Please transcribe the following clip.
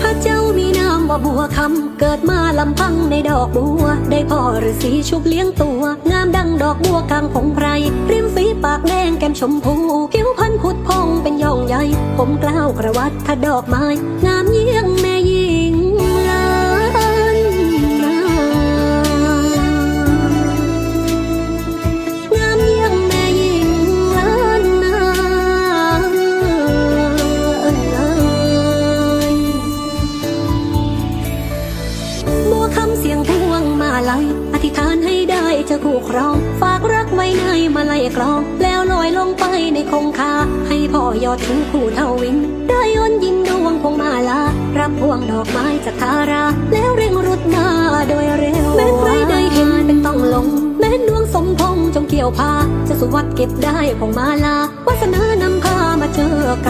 พระเจ้ามีนามว่าบัวคำเกิดมาลำพังในดอกบัว ได้พ่อฤาษีชุบเลี้ยงตัว งามดังดอกบัวกลางผงไพรริมฝีปากแดงแก้มชมพูผิวพรรณผุดพองเป็นย่องใหญ่ ผมกล้าวกระวัดทัดดอกไม้ งามเยี่ยงแม่ ลัยอธิษฐานให้ได้เจะคู่ครอง ฝากรักไว้ในมาลัยกลอง แล้วลอยลงไปในคงคา ให้พ่อยอดถึงคู่เท่าวิน ได้ย้อนยิงดวงพวงมาลา รับพวงดอกไม้จากทารา แล้วเร่งรุดมาโดยเร็วแม้ใครได้เห็นเป็นต้องหลง แม้ดวงสมพงจงเกี่ยวพา จะสุวัดเก็บได้พวงมาลาวาสนานำพามาเจอกัน